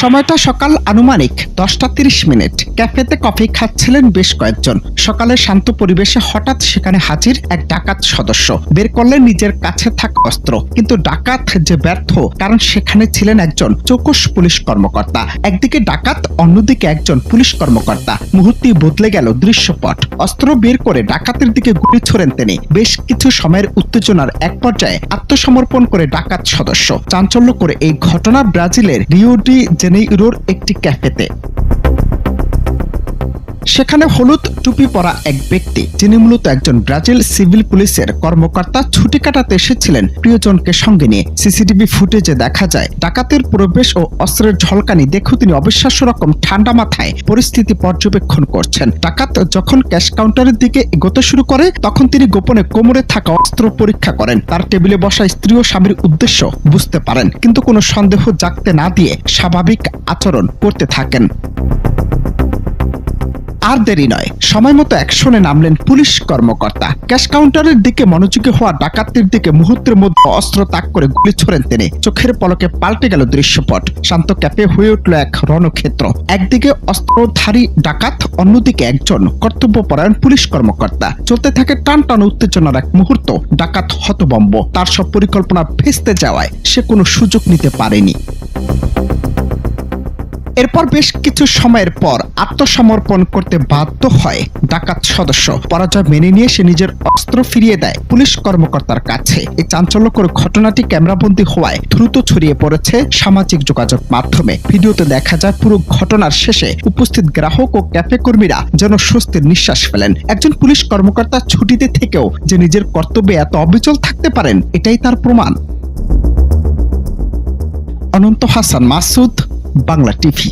সময়টা সকাল আনুমানিক দশটা তিরিশ মিনিট। ক্যাফেতে কফি খাচ্ছিলেন বেশ কয়েকজন। সকালে শান্ত পরিবেশে হঠাৎ সেখানে হাজির এক ডাকাত সদস্য। বের করলেন নিজের কাছে থাকা অস্ত্র। কিন্তু ডাকাত যে ব্যর্থ, কারণ সেখানে ছিলেন একজন চৌকস পুলিশ কর্মকর্তা। একদিকে ডাকাত, অন্যদিকে একজন পুলিশ কর্মকর্তা। মুহূর্তেই বদলে গেল দৃশ্যপট। অস্ত্র বের করে ডাকাতের দিকে গুলি ছোড়েন তিনি। বেশ কিছু সময়ের উত্তেজনার এক পর্যায়ে আত্মসমর্পণ করে ডাকাত সদস্য। চাঞ্চল্য করে এই ঘটনা ব্রাজিলের রিওডি জেনেইরোর একটি ক্যাফেতে। সেখানে হলুদ টুপি পরা এক ব্যক্তি। যিনি মূলত একজন ব্রাজিল সিভিল পুলিশের কর্মকর্তা। ছুটি কাটাতে এসেছিলেন প্রিয়জনকে সঙ্গে নিয়ে। সিসিটিভি ফুটেজে দেখা যায়, ডাকাতের প্রবেশ ও অস্ত্রের ঝলকানি দেখেও তিনি অবিশ্বাস্য রকম ঠান্ডা মাথায় পরিস্থিতি পর্যবেক্ষণ করছেন। ডাকাত যখন ক্যাশ কাউন্টারের দিকে এগোতে শুরু করে, তখন তিনি গোপনে কোমরে থাকা অস্ত্র পরীক্ষা করেন। তার টেবিলে বসা স্ত্রী ও স্বামীর উদ্দেশ্য বুঝতে পারেন, কিন্তু কোনো সন্দেহ জাগতে না দিয়ে স্বাভাবিক আচরণ করতে থাকেন। আর দেরি নয়। সময় মতো অ্যাকশনে নামলেন পুলিশ কর্মকর্তা। ক্যাশ কাউন্টারের দিকে মনোযোগী হওয়া ডাকাতদের দিকে মুহূর্তের মধ্যে অস্ত্র তাক করে গুলি ছোড়েন তিনি। চোখের পলকে পাল্টে গেল দৃশ্যপট। শান্ত ক্যাপে হয়ে উঠল এক রণক্ষেত্র। একদিকে অস্ত্রধারী ডাকাত, অন্যদিকে একজন কর্তব্যপরায়ণ পুলিশ কর্মকর্তা। চলতে থাকে টান টান উত্তেজনার এক মুহূর্ত, ডাকাত হতবম্ব। তার সব পরিকল্পনা ভেস্তে যাওয়ায় সে কোনো সুযোগ নিতে পারেনি। এরপর বেশ কিছু সময়ের পর আত্মসমর্পণ করতে বাধ্য হয় ডাকাত সদস্য। পরাজয় মেনে নিয়ে সে নিজের অস্ত্র ফিরিয়ে দেয় পুলিশ কর্মকর্তার কাছে। এই চাঞ্চল্যকর ঘটনাটি ক্যামেরাবন্দী হওয়ায় দ্রুত ছড়িয়ে পড়েছে সামাজিক যোগাযোগ মাধ্যমে। ভিডিওতে দেখা যায় পুরো ঘটনার শেষে উপস্থিত গ্রাহক ও ক্যাফে কর্মীরা যেন স্বস্তির নিঃশ্বাস ফেলেন। একজন পুলিশ কর্মকর্তা ছুটিতে থেকেও যে নিজের কর্তব্যে এত অবিচল থাকতে পারেন, এটাই তার প্রমাণ। অনন্ত হাসান মাসুদ, বাংলা টিভি।